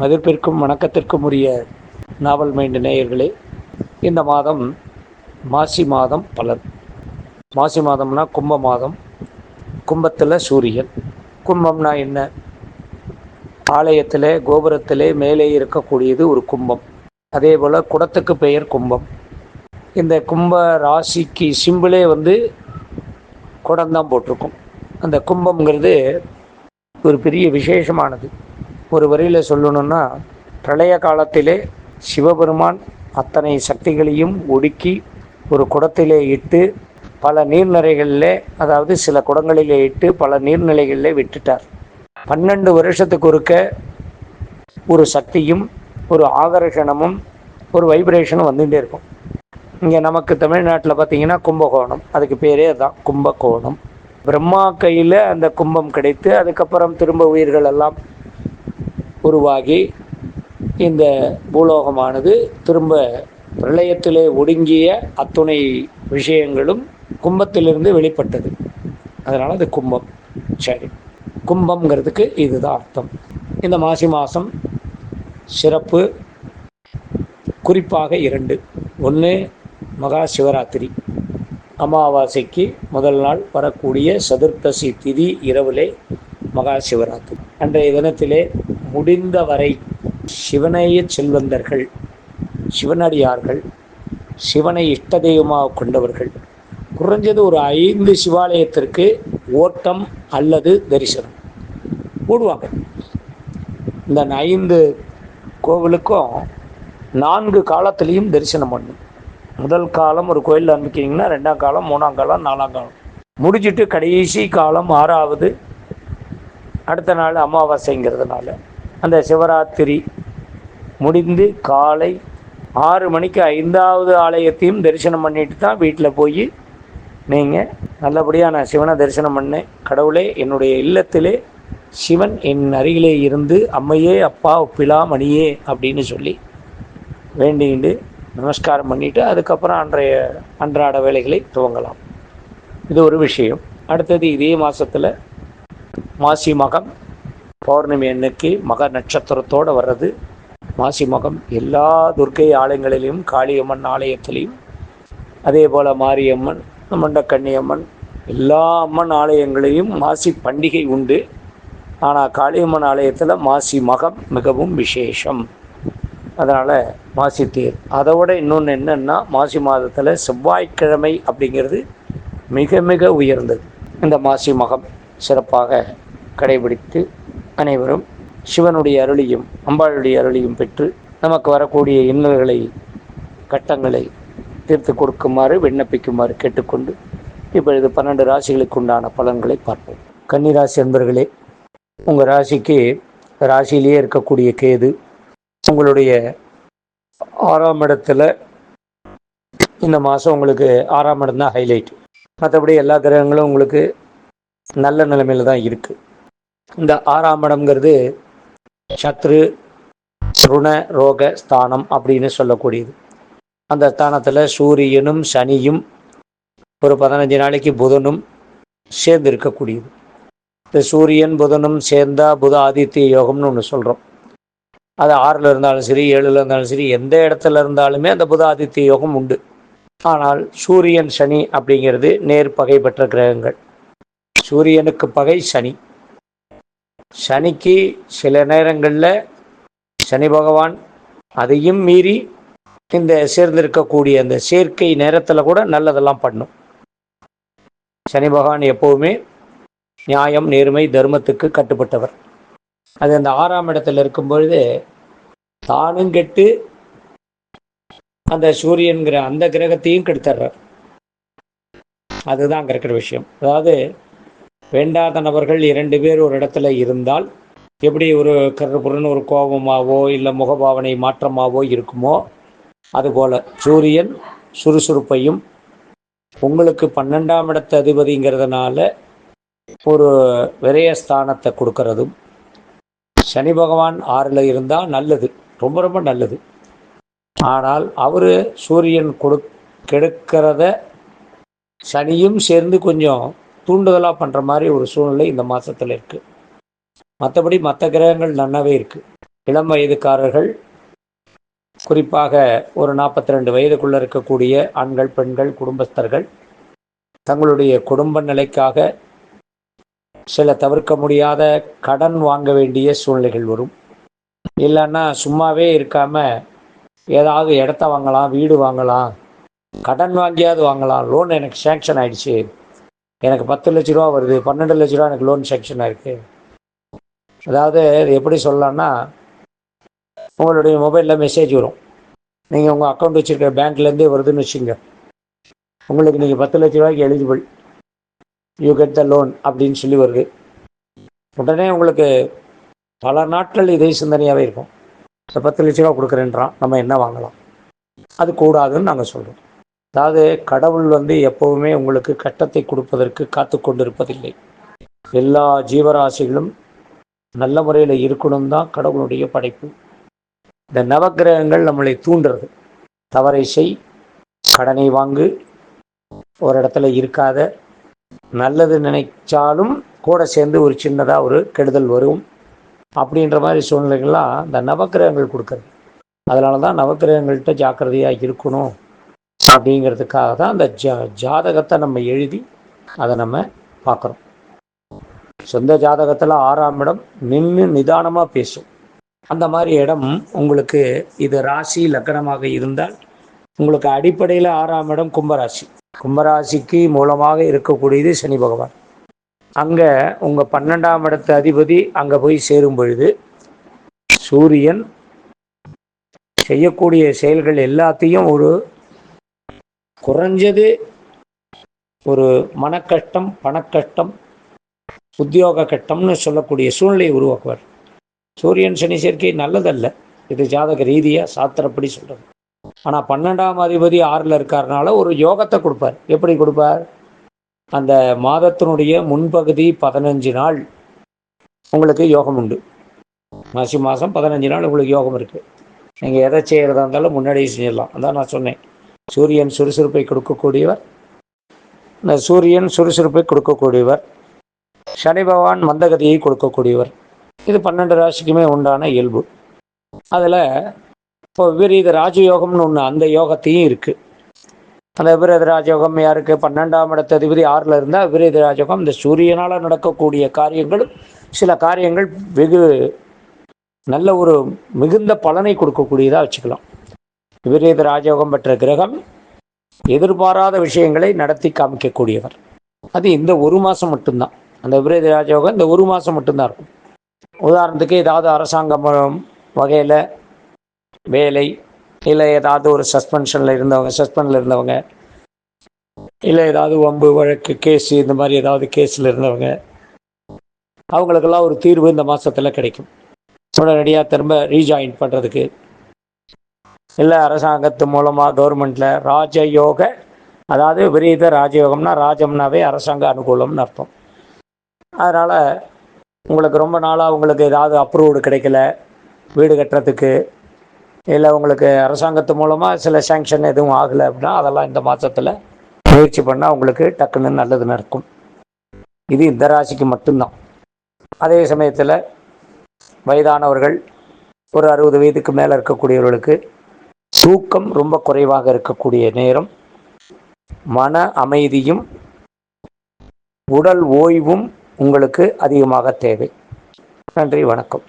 மதிப்பிற்கும் வணக்கத்திற்கும் உரிய நாவல் மைண்டு நேயர்களே இந்த மாதம் மாசி மாதம் பலன். மாசி மாதம்னா கும்ப மாதம். கும்பத்தில் சூரியன். கும்பம்னா என்ன? ஆலயத்தில் கோபுரத்திலே மேலே இருக்கக்கூடியது ஒரு கும்பம். அதே போல் குடத்துக்கு பெயர் கும்பம். இந்த கும்ப ராசிக்கு சிம்பிளே வந்து குடம்தான் போட்டிருக்கும். அந்த கும்பம்ங்கிறது ஒரு பெரிய விசேஷமானது. ஒரு வரியில் சொல்லணும்னா பிரளய காலத்திலே சிவபெருமான் அத்தனை சக்திகளையும் ஒடுக்கி ஒரு குடத்திலே இட்டு பல நீர்நிலைகளில் அதாவது சில குடங்களிலே இட்டு பல நீர்நிலைகளில் விட்டுட்டார். பன்னெண்டு வருஷத்துக்கு ஒருக்க ஒரு சக்தியும் ஒரு ஆகர்ஷணமும் ஒரு வைப்ரேஷனும் வந்துகிட்டே இருக்கும். இங்கே நமக்கு தமிழ்நாட்டில் பார்த்தீங்கன்னா கும்பகோணம். அதுக்கு பேரே அதுதான் கும்பகோணம். பிரம்மா கையில் அந்த கும்பம் கிடைத்து அதுக்கப்புறம் திரும்ப உயிர்கள் எல்லாம் உருவாகி இந்த பூலோகமானது திரும்ப பிரளயத்திலே ஒடுங்கிய அத்துணை விஷயங்களும் கும்பத்திலிருந்து வெளிப்பட்டது. அதனால் அது கும்பம். சரி. கும்பம்ங்கிறதுக்கு இதுதான் அர்த்தம். இந்த மாசி மாதம் சிறப்பு. குறிப்பாக இரண்டு. ஒன்று மகா சிவராத்திரி. அமாவாசைக்கு முதல் நாள் வரக்கூடிய சதுர்த்தசி திதி இரவிலே மகா சிவராத்திரி. அன்றைய தினத்திலே முடிந்தவரை சிவனைய செல்வந்தர்கள் சிவனடியார்கள் சிவனை இஷ்ட தெய்வமாக கொண்டவர்கள். குறைஞ்சது ஒரு ஐந்து சிவாலயத்திற்கு ஓட்டம் அல்லது தரிசனம். போடுவாங்க. இந்த ஐந்து கோவிலுக்கும் நான்கு காலத்திலையும் தரிசனம் பண்ணும். முதல் காலம் ஒரு கோயிலில் ஆரம்பிக்கிறீங்கன்னா ரெண்டாம் காலம் மூணாம் காலம் நாலாம் காலம். முடிச்சுட்டு கடைசி காலம் ஆறாவது அடுத்த நாள் அமாவாசைங்கிறதுனால. அந்த சிவராத்திரி முடிந்து காலை ஆறு மணிக்கு ஐந்தாவது ஆலயத்தையும் தரிசனம் பண்ணிட்டு தான் வீட்டில் போய் நீங்கள் நல்லபடியாக நான் சிவனை தரிசனம் பண்ணேன். கடவுளே என்னுடைய இல்லத்திலே சிவன் என் அருகிலே இருந்து அம்மையே அப்பா ஒப்பிலா மணியே அப்படின்னு சொல்லி வேண்டிண்டு நமஸ்காரம் பண்ணிவிட்டு அதுக்கப்புறம் அன்றைய அன்றாட வேலைகளை துவங்கலாம். இது ஒரு விஷயம். அடுத்தது இதே மாதத்தில் மாசி மகம். பௌர்ணமி அன்னைக்கு மக நட்சத்திரத்தோடு வர்றது. மாசி மகம் எல்லா துர்க்கை ஆலயங்களிலும் காளியம்மன் ஆலயத்திலையும் அதே போல் மாரியம்மன் மண்டக்கண்ணியம்மன் எல்லா அம்மன் ஆலயங்களையும் மாசி பண்டிகை உண்டு. ஆனால் காளியம்மன் ஆலயத்தில் மாசி மகம் மிகவும் விசேஷம். அதனால் மாசி தேர். அதோட இன்னொன்று என்னென்னா மாசி மாதத்தில் செவ்வாய்க்கிழமை அப்படிங்கிறது மிக மிக உயர்ந்தது. இந்த மாசி மகம் சிறப்பாக கடைபிடித்து அனைவரும் சிவனுடைய அருளியும் அம்பாளுடைய அருளியும் பெற்று நமக்கு வரக்கூடிய இன்னல்களை கட்டங்களை தீர்த்து கொடுக்குமாறு விண்ணப்பிக்குமாறு கேட்டுக்கொண்டு இப்பொழுது பன்னெண்டு ராசிகளுக்கு உண்டான பலன்களை பார்ப்போம். கன்னிராசி அன்பர்களே உங்கள் ராசிக்கு ராசியிலேயே இருக்கக்கூடிய கேது உங்களுடைய ஆறாம் இடத்துல இந்த மாதம் உங்களுக்கு ஆறாம் இடம் தான் ஹைலைட் மற்றபடி எல்லா கிரகங்களும் உங்களுக்கு நல்ல நிலைமையில் தான் இருக்குது இந்த ஆறாம் இடம்ங்கிறது சத்ரு ருண ரோக ஸ்தானம் அப்படின்னு சொல்லக்கூடியது. அந்த ஸ்தானத்தில் சூரியனும் சனியும் ஒரு பதினஞ்சு நாளைக்கு புதனும் சேர்ந்து இருக்கக்கூடியது இந்த சூரியன் புதனும் சேர்ந்தா புத ஆதித்ய யோகம்னு ஒன்று சொல்கிறோம் அது ஆறில் இருந்தாலும் சரி ஏழில் இருந்தாலும் சரி எந்த இடத்துல இருந்தாலுமே அந்த புத ஆதித்ய யோகம் உண்டு. ஆனால் சூரியன் சனி அப்படிங்கிறது நேர் பகை பெற்ற கிரகங்கள். சூரியனுக்கு பகை சனி. சனிக்கு சில நேரங்களில் சனி பகவான் அதையும் மீறி இந்த சேர்ந்திருக்கக்கூடிய அந்த சேர்க்கை நேரத்தில் கூட நல்லதெல்லாம் பண்ணும். சனி பகவான் எப்போவுமே நியாயம் நேர்மை தர்மத்துக்கு கட்டுப்பட்டவர். அது அந்த ஆறாம் இடத்துல இருக்கும் பொழுது தானும் கெட்டு அந்த சூரியன்கிற அந்த கிரகத்தையும் கெடுத்துடுறார் அதுதான் அங்கே இருக்கிற விஷயம். அதாவது வேண்டாத நபர்கள் இரண்டு பேர் ஒரு இடத்துல இருந்தால் எப்படி ஒரு கருப்புறன்னு ஒரு கோபமாவோ இல்லை முகபாவனை மாற்றமாவோ இருக்குமோ அதுபோல் சூரியன் சுறுசுறுப்பையும் உங்களுக்கு பன்னெண்டாம் இடத்து அதிபதிங்கிறதுனால ஒரு விரயஸ்தானத்தை கொடுக்கறதும் சனி பகவான் ஆறில் இருந்தால் நல்லது. ரொம்ப ரொம்ப நல்லது. ஆனால் அவர் சூரியன் கொடு கெடுக்கிறத சனியும் சேர்ந்து கொஞ்சம் தூண்டுதலாக பண்ணுற மாதிரி ஒரு சூழ்நிலை இந்த மாதத்தில் இருக்குது மற்றபடி மற்ற கிரகங்கள் நல்லாவே இருக்குது இளம் வயதுக்காரர்கள் குறிப்பாக ஒரு நாற்பத்தி ரெண்டு வயதுக்குள்ளே இருக்கக்கூடிய ஆண்கள் பெண்கள் குடும்பஸ்தர்கள் தங்களுடைய குடும்ப நிலைக்காக சில தவிர்க்க முடியாத கடன் வாங்க வேண்டிய சூழ்நிலைகள் வரும். இல்லைன்னா சும்மாவே இருக்காமல் ஏதாவது இடத்த வாங்கலாம் வீடு வாங்கலாம் கடன் வாங்கியாவது வாங்கலாம் லோன் எனக்கு சேங்ஷன் ஆயிடுச்சு. எனக்கு பத்து லட்ச ரூபா வருது பன்னெண்டு லட்ச ரூபா எனக்கு லோன் செக்ஷனாக ஆயிருக்கு. அதாவது எப்படி சொல்லலாம்னா உங்களுடைய மொபைலில் மெசேஜ் வரும். நீங்கள் உங்கள் அக்கௌண்ட் வச்சுருக்க பேங்க்லேருந்தே வருதுன்னு வச்சுங்க உங்களுக்கு நீங்கள் பத்து லட்ச ரூபாய்க்கு eligible you get the loan அப்படின்னு சொல்லி வருது. உடனே உங்களுக்கு பல நாட்கள் இதே சிந்தனையாகவே இருக்கும். இந்த பத்து லட்ச ரூபா கொடுக்குறேன்றான் நம்ம என்ன வாங்கலாம்? அது கூடாதுன்னு நாங்கள் சொல்கிறோம் அதாவது கடவுள் வந்து எப்போவுமே உங்களுக்கு கட்டத்தை கொடுப்பதற்கு காத்து கொண்டிருப்பதில்லை. எல்லா ஜீவராசிகளும் நல்ல முறையில் இருக்கணும் தான் கடவுளுடைய படைப்பு. இந்த நவக்கிரகங்கள் நம்மளை தூண்டுறது. தவறை செய் கடனை வாங்கு ஒரு இடத்துல இருக்காத நல்லது நினைச்சாலும் கூட சேர்ந்து ஒரு சின்னதாக ஒரு கெடுதல் வரும் அப்படின்ற மாதிரி சூழ்நிலைகள்லாம் இந்த நவக்கிரகங்கள் கொடுக்குறது. அதனால தான் நவக்கிரகங்கள்கிட்ட ஜாக்கிரதையாக இருக்கணும். அப்படிங்கிறதுக்காக தான் அந்த ஜா ஜாதகத்தை நம்ம எழுதி அதை நம்ம பார்க்குறோம். சொந்த ஜாதகத்தில் ஆறாம் இடம் நின்று நிதானமாக பேசும். அந்த மாதிரி இடம் உங்களுக்கு இது ராசி லக்கணமாக இருந்தால் உங்களுக்கு அடிப்படையில் ஆறாம் இடம் கும்பராசி. கும்பராசிக்கு மூலமாக இருக்கக்கூடியது சனி பகவான். அங்கே உங்கள் பன்னெண்டாம் இடத்து அதிபதி அங்கே போய் சேரும் பொழுது சூரியன் செய்யக்கூடிய செயல்கள் எல்லாத்தையும் ஒரு குறைஞ்சது ஒரு மனக்கஷ்டம் பணக்கஷ்டம் உத்தியோக கட்டம்னு சொல்லக்கூடிய சூழ்நிலையை உருவாக்குவார். சூரியன் சனி சேர்க்கை நல்லதல்ல. இது ஜாதக ரீதியாக சாத்திரப்படி சொல்கிறது ஆனால் பன்னெண்டாம் அதிபதி ஆறில் இருக்காருனால ஒரு யோகத்தை கொடுப்பார். எப்படி கொடுப்பார்? அந்த மாதத்தினுடைய முன்பகுதி பதினஞ்சு நாள் உங்களுக்கு யோகம் உண்டு. மாசி மாதம் பதினஞ்சு நாள் உங்களுக்கு யோகம் இருக்குது நீங்கள் எதை செய்கிறதா இருந்தாலும் முன்னாடியே செஞ்சிடலாம். அதான் நான் சொன்னேன். சூரியன் சுறுசுறுப்பை கொடுக்கக்கூடியவர். இந்த சூரியன் சுறுசுறுப்பை கொடுக்கக்கூடியவர். சனி பகவான் மந்தகதியை கொடுக்கக்கூடியவர். இது பன்னெண்டு ராசிக்குமே உண்டான இயல்பு. அதில் இப்போ விபரீத ராஜயோகம்னு ஒன்று அந்த யோகத்தையும் இருக்குது அந்த விபரீத ராஜயோகம் யாருக்கு? பன்னெண்டாம் இடத்த அதிபதி ஆறில் இருந்தால் விபரீத ராஜயோகம். இந்த சூரியனால் நடக்கக்கூடிய காரியங்கள் சில காரியங்கள் வெகு நல்ல ஒரு மிகுந்த பலனை கொடுக்கக்கூடியதாக வச்சுக்கலாம். விபரீத ராஜயோகம் பெற்ற கிரகம் எதிர்பாராத விஷயங்களை நடத்தி காமிக்கக்கூடியவர். அது இந்த ஒரு மாதம் மட்டும்தான். அந்த விபரீத ராஜயோகம் இந்த ஒரு மாதம் மட்டும்தான் இருக்கும். உதாரணத்துக்கு ஏதாவது அரசாங்கம் வகையில் வேலை இல்லை ஏதாவது ஒரு சஸ்பென்ஷனில் இருந்தவங்க சஸ்பெண்டில் இருந்தவங்க இல்லை ஏதாவது வம்பு வழக்கு கேஸு இந்த மாதிரி ஏதாவது கேஸில் இருந்தவங்க அவங்களுக்கெல்லாம் ஒரு தீர்வு இந்த மாதத்தில் கிடைக்கும். உடனடியாக திரும்ப ரீஜாயின் பண்ணுறதுக்கு இல்லை அரசாங்கத்து மூலமாக கவர்மெண்ட்டில் ராஜயோக அதாவது விரீத ராஜயோகம்னா ராஜம்னாவே அரசாங்க அனுகூலம்னு அர்த்தம். அதனால் உங்களுக்கு ரொம்ப நாளாக உங்களுக்கு ஏதாவது அப்ரூவ்டு கிடைக்கல வீடு கட்டுறதுக்கு இல்லை உங்களுக்கு அரசாங்கத்து மூலமாக சில சேங்ஷன் எதுவும் ஆகலை அப்படின்னா அதெல்லாம் இந்த மாதத்தில் முயற்சி பண்ணால் உங்களுக்கு டக்குன்னு நல்லது நடக்கும் இது இந்த ராசிக்கு மட்டும்தான். அதே சமயத்தில் வயதானவர்கள் ஒரு அறுபது வயதுக்கு மேலே இருக்கக்கூடியவர்களுக்கு தூக்கம் ரொம்ப குறைவாக இருக்கக்கூடிய நேரம் மன அமைதியும் உடல் ஓய்வும் உங்களுக்கு அதிகமாக தேவை. நன்றி வணக்கம்.